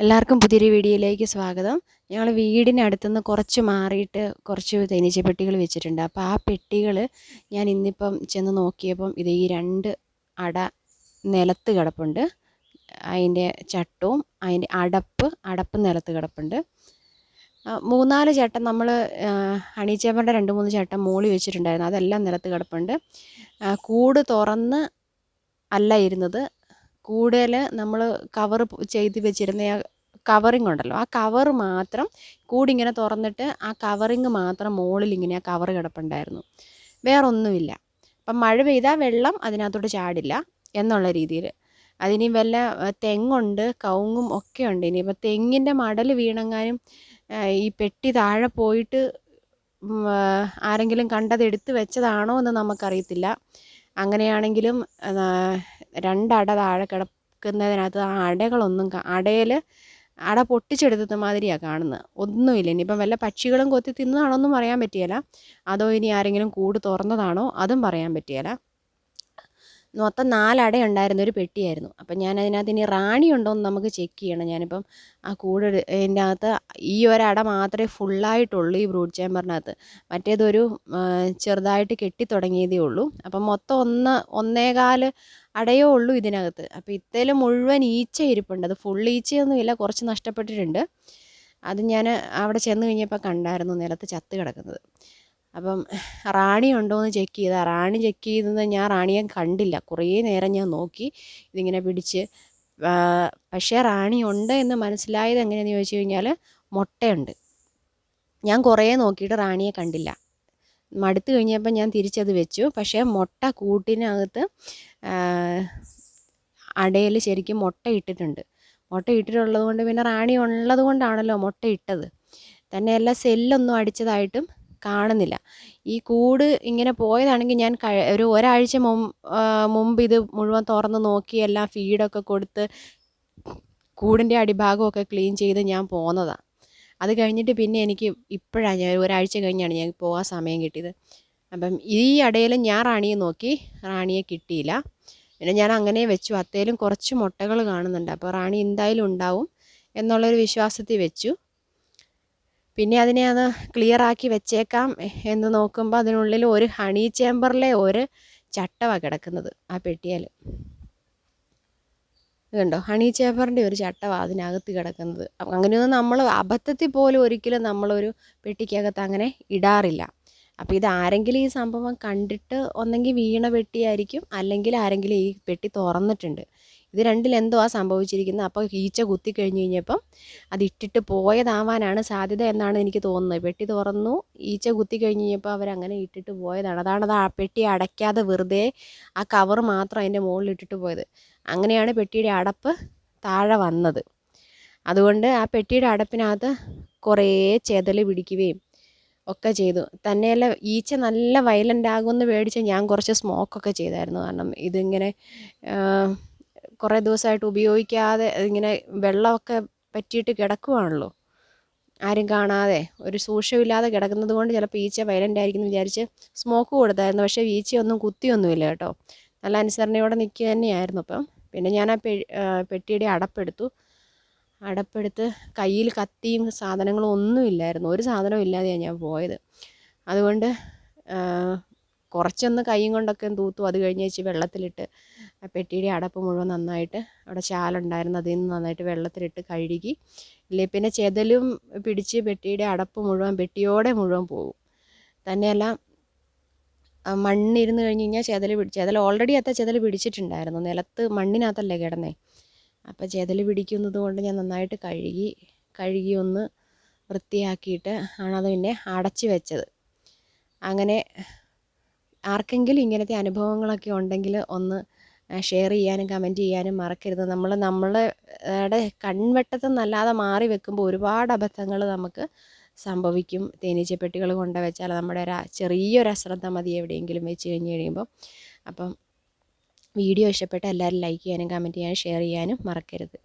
എല്ലാവർക്കും പുതിയൊരു വീഡിയോയിലേക്ക് സ്വാഗതം. ഞങ്ങൾ വീടിനടുത്തുനിന്ന് കുറച്ച് മാറിയിട്ട് കുറച്ച് തേനീച്ച പെട്ടികൾ വെച്ചിട്ടുണ്ട്. അപ്പോൾ ആ പെട്ടികൾ ഞാൻ ഇന്നിപ്പം ചെന്ന് നോക്കിയപ്പം ഇത് ഈ രണ്ട് അട നിലത്ത് കിടപ്പുണ്ട്. അതിന്റെ ചട്ടവും അതിന്റെ അടപ്പ് അടപ്പ് നിലത്ത് കിടപ്പുണ്ട്. മൂന്നാൽ ചട്ടം നമ്മൾ അണീച്ചേപ്പന്റെ രണ്ട് മൂന്ന് ചട്ടം മൂളി വെച്ചിട്ടുണ്ടായിരുന്നു. അതെല്ലാം നിലത്ത് കിടപ്പുണ്ട്. കൂട് തുറന്ന് അല്ല ഇരുന്നത്. കൂടുതൽ നമ്മൾ കവർ ചെയ്ത് വെച്ചിരുന്ന ആ കവറിങ് ഉണ്ടല്ലോ ആ കവർ മാത്രം കൂടിങ്ങനെ തുറന്നിട്ട് ആ കവറിങ് മാത്രം മുകളിൽ ഇങ്ങനെ ആ കവർ കിടപ്പുണ്ടായിരുന്നു. വേറൊന്നുമില്ല. അപ്പം മഴ പെയ്താൽ വെള്ളം അതിനകത്തോട്ട് ചാടില്ല എന്നുള്ള രീതിയിൽ. അതിനി വല്ല തെങ്ങുണ്ട് കവുങ്ങും ഒക്കെ ഉണ്ട്. ഇനി ഇപ്പം തെങ്ങിന്റെ മടൽ വീണങ്ങാനും ഈ പെട്ടി താഴെ പോയിട്ട് ആരെങ്കിലും കണ്ടത് എടുത്ത് വെച്ചതാണോ എന്ന് നമുക്കറിയത്തില്ല. അങ്ങനെയാണെങ്കിലും രണ്ടട താഴെ കിടക്കുന്നതിനകത്ത് ആ അടകളൊന്നും അടയിൽ അട പൊട്ടിച്ചെടുത്തത് മാതിരിയാണ് കാണുന്നത് ഒന്നുമില്ല. ഇനിയിപ്പം വല്ല പക്ഷികളും കൊത്തി തിന്നതാണോ തിന്നതാണോന്നും പറയാൻ പറ്റിയല്ല അതോ ഇനി ആരെങ്കിലും കൂട് തുറന്നതാണോ അതും പറയാൻ പറ്റിയല്ല മൊത്തം നാലട ഉണ്ടായിരുന്ന ഒരു പെട്ടിയായിരുന്നു. അപ്പം ഞാൻ അതിനകത്ത് ഇനി റാണി ഉണ്ടോ എന്ന് നമുക്ക് ചെക്ക് ചെയ്യണം. ഞാനിപ്പം ആ കൂട് എന്റെ അകത്ത് ഈ ഒരട മാത്രമേ ഫുള്ളായിട്ടുള്ളൂ ഈ ബ്രൂഡ് ചേമ്പറിനകത്ത് മറ്റേതൊരു ചെറുതായിട്ട് കെട്ടി തുടങ്ങിയതേ ഉള്ളൂ. അപ്പം മൊത്തം ഒന്ന് ഒന്നേകാൽ അടയേ ഉള്ളൂ ഇതിനകത്ത്. അപ്പോൾ ഇത്തേൽ മുഴുവൻ ഈച്ച ഇരിപ്പുണ്ട്. അത് ഫുൾ ഈച്ചയൊന്നുമില്ല കുറച്ച് നഷ്ടപ്പെട്ടിട്ടുണ്ട്. അത് ഞാൻ അവിടെ ചെന്ന് കഴിഞ്ഞപ്പോൾ കണ്ടായിരുന്നു നിലത്ത് ചത്ത് കിടക്കുന്നത്. അപ്പം റാണി ഉണ്ടോ എന്ന് ചെക്ക് ചെയ്താൽ റാണി ചെക്ക് ചെയ്തത് ഞാൻ റാണിയെ കണ്ടില്ല. കുറേ നേരം ഞാൻ നോക്കി ഇതിങ്ങനെ പിടിച്ച്. പക്ഷേ റാണി ഉണ്ട് എന്ന് മനസ്സിലായത് എങ്ങനെയാണെന്ന് ചോദിച്ചു കഴിഞ്ഞാൽ മുട്ടയുണ്ട്. ഞാൻ കുറേ നോക്കിയിട്ട് റാണിയെ കണ്ടില്ല. മടുത്തു കഴിഞ്ഞപ്പോൾ ഞാൻ തിരിച്ചത് വെച്ചു. പക്ഷേ മുട്ട കൂട്ടിനകത്ത് അടയിൽ ശരിക്കും മുട്ട ഇട്ടിട്ടുണ്ട്. മുട്ട ഇട്ടിട്ടുള്ളത് കൊണ്ട് പിന്നെ റാണി ഉള്ളത് കൊണ്ടാണല്ലോ മുട്ട ഇട്ടത്. തന്നെയല്ല സെല്ലൊന്നും അടിച്ചതായിട്ടും കാണുന്നില്ല. ഈ കൂട് ഇങ്ങനെ പോയതാണെങ്കിൽ ഞാൻ ഒരു ഒരാഴ്ച മുമ്പ് ഇത് മുഴുവൻ തുറന്ന് നോക്കി എല്ലാം ഫീഡൊക്കെ കൊടുത്ത് കൂടിന്റെ അടിഭാഗമൊക്കെ ക്ലീൻ ചെയ്ത് ഞാൻ പോന്നതാണ് അത് കഴിഞ്ഞിട്ട് പിന്നെ എനിക്ക് ഇപ്പോഴാണ് ഞാൻ ഒരാഴ്ച കഴിഞ്ഞാണ് ഞാൻ പോകാൻ സമയം കിട്ടിയത്. അപ്പം ഈ ഇടയിൽ ഞാൻ റാണിയെ നോക്കി. റാണിയെ കിട്ടിയില്ല. പിന്നെ ഞാൻ അങ്ങനെ വെച്ചു. അത്തേലും കുറച്ച് മുട്ടകൾ കാണുന്നുണ്ട്. അപ്പോൾ റാണി എന്തായാലും ഉണ്ടാവും. എന്നുള്ളൊരു വിശ്വാസത്തിൽ വെച്ചു. പിന്നെ അതിനെ അത് ക്ലിയർ ആക്കി വെച്ചേക്കാം എന്ന് നോക്കുമ്പോൾ അതിനുള്ളിൽ ഒരു ഹണി ചേമ്പറിലെ ഒരു ചട്ടവ കിടക്കുന്നത് ആ പെട്ടിയാൽ കണ്ടോ? ഹണി ചേമ്പറിന്റെ ഒരു ചട്ടവ അതിനകത്ത് കിടക്കുന്നത്. അങ്ങനെയൊന്നും നമ്മൾ അബദ്ധത്തിൽ പോലും ഒരിക്കലും നമ്മളൊരു പെട്ടിക്കകത്ത് അങ്ങനെ ഇടാറില്ല. അപ്പോൾ ഇത് ആരെങ്കിലും ഈ സംഭവം കണ്ടിട്ട് ഒന്നെങ്കിൽ വീണ പെട്ടിയായിരിക്കും അല്ലെങ്കിൽ ആരെങ്കിലും ഈ പെട്ടി തുറന്നിട്ടുണ്ട്. ഇത് രണ്ടിൽ എന്തോ ആ സംഭവിച്ചിരിക്കുന്നത് അപ്പോൾ ഈച്ച കുത്തി കഴിഞ്ഞ് കഴിഞ്ഞപ്പം അത് ഇട്ടിട്ട് പോയതാവാനാണ് സാധ്യത എന്നാണ് എനിക്ക് തോന്നുന്നത്. പെട്ടി തുറന്നു ഈച്ച കുത്തി കഴിഞ്ഞ് കഴിഞ്ഞപ്പോൾ അവരങ്ങനെ ഇട്ടിട്ട് പോയതാണ്. അതാണ് അത് ആ പെട്ടി അടയ്ക്കാതെ വെറുതെ ആ കവർ മാത്രം അതിന്റെ മുകളിൽ ഇട്ടിട്ട് പോയത്. അങ്ങനെയാണ് പെട്ടിയുടെ അടപ്പ് താഴെ വന്നത്. അതുകൊണ്ട് ആ പെട്ടിയുടെ അടപ്പിനകത്ത് കുറേ ചെതൽ പിടിക്കുകയും ഒക്കെ ചെയ്തു. തന്നെയല്ല ഈച്ച നല്ല വയലന്റ് ആകുമെന്ന് പേടിച്ച് ഞാൻ കുറച്ച് സ്മോക്കൊക്കെ ചെയ്തായിരുന്നു. കാരണം ഇതിങ്ങനെ കുറേ ദിവസമായിട്ട് ഉപയോഗിക്കാതെ ഇങ്ങനെ വെള്ളമൊക്കെ പറ്റിയിട്ട് കിടക്കുവാണല്ലോ. ആരും കാണാതെ ഒരു സൂക്ഷ്യമില്ലാതെ കിടക്കുന്നത് കൊണ്ട് ചിലപ്പോൾ ഈച്ച വയലന്റ് ആയിരിക്കും വിചാരിച്ച് സ്മോക്ക് കൊടുത്തായിരുന്നു. പക്ഷേ ഈച്ചയൊന്നും കുത്തിയൊന്നുമില്ല കേട്ടോ. നല്ല അനുസരണയോടെ നിൽക്കുക തന്നെയായിരുന്നു അപ്പം പിന്നെ ഞാൻ ആ പെട്ടിയുടെ അടപ്പെടുത്തു. അടപ്പെടുത്ത് കയ്യിൽ കത്തിയും സാധനങ്ങളും ഒന്നും ഇല്ലായിരുന്നു ഒരു സാധനവും ഇല്ലാതെയാണ് ഞാൻ പോയത്. അതുകൊണ്ട് കുറച്ചൊന്ന് കൈയും കൊണ്ടൊക്കെ തൂത്തു അത് കഴിഞ്ഞ് വെച്ച് വെള്ളത്തിലിട്ട് പെട്ടിയുടെ അടപ്പ് മുഴുവൻ നന്നായിട്ട് അവിടെ ചാലുണ്ടായിരുന്നു. അതിൽ നിന്ന് നന്നായിട്ട് വെള്ളത്തിലിട്ട് കഴുകി. ഇല്ലേ പിന്നെ ചെതലും പിടിച്ച് പെട്ടിയുടെ അടപ്പ് മുഴുവൻ പെട്ടിയോടെ മുഴുവൻ പോകും തന്നെയല്ല മണ്ണിരുന്ന് കഴിഞ്ഞ് കഴിഞ്ഞാൽ ചെതൽ പിടി ചെതൽ ഓൾറെഡി അത്ത ചെതൽ പിടിച്ചിട്ടുണ്ടായിരുന്നു. നിലത്ത് മണ്ണിനകത്തല്ലേ കിടന്നേ. അപ്പോൾ ചെതൽ പിടിക്കുന്നത് കൊണ്ട് ഞാൻ നന്നായിട്ട് കഴുകി കഴുകി ഒന്ന് വൃത്തിയാക്കിയിട്ട് ആണത് പിന്നെ അടച്ച് വെച്ചത്. അങ്ങനെ ആർക്കെങ്കിലും ഇങ്ങനത്തെ അനുഭവങ്ങളൊക്കെ ഉണ്ടെങ്കിൽ ഒന്ന് ഷെയർ ചെയ്യാനും കമന്റ് ചെയ്യാനും മറക്കരുത്. നമ്മൾ നമ്മളുടെ കൺവെട്ടത്തിൽ നല്ലാതെ മാറി വെക്കുമ്പോൾ ഒരുപാട് അബദ്ധങ്ങൾ നമുക്ക് സംഭവിക്കും. തേനീച്ചപ്പെട്ടികൾ കൊണ്ട് വെച്ചാൽ നമ്മുടെ ഒരു ചെറിയൊരു അശ്രദ്ധ മതി എവിടെയെങ്കിലും വെച്ച് കഴിഞ്ഞ് കഴിയുമ്പോൾ അപ്പം വീഡിയോ ഇഷ്ടപ്പെട്ട എല്ലാവരും ലൈക്ക് ചെയ്യാനും കമന്റ് ചെയ്യാനും ഷെയർ ചെയ്യാനും മറക്കരുത്.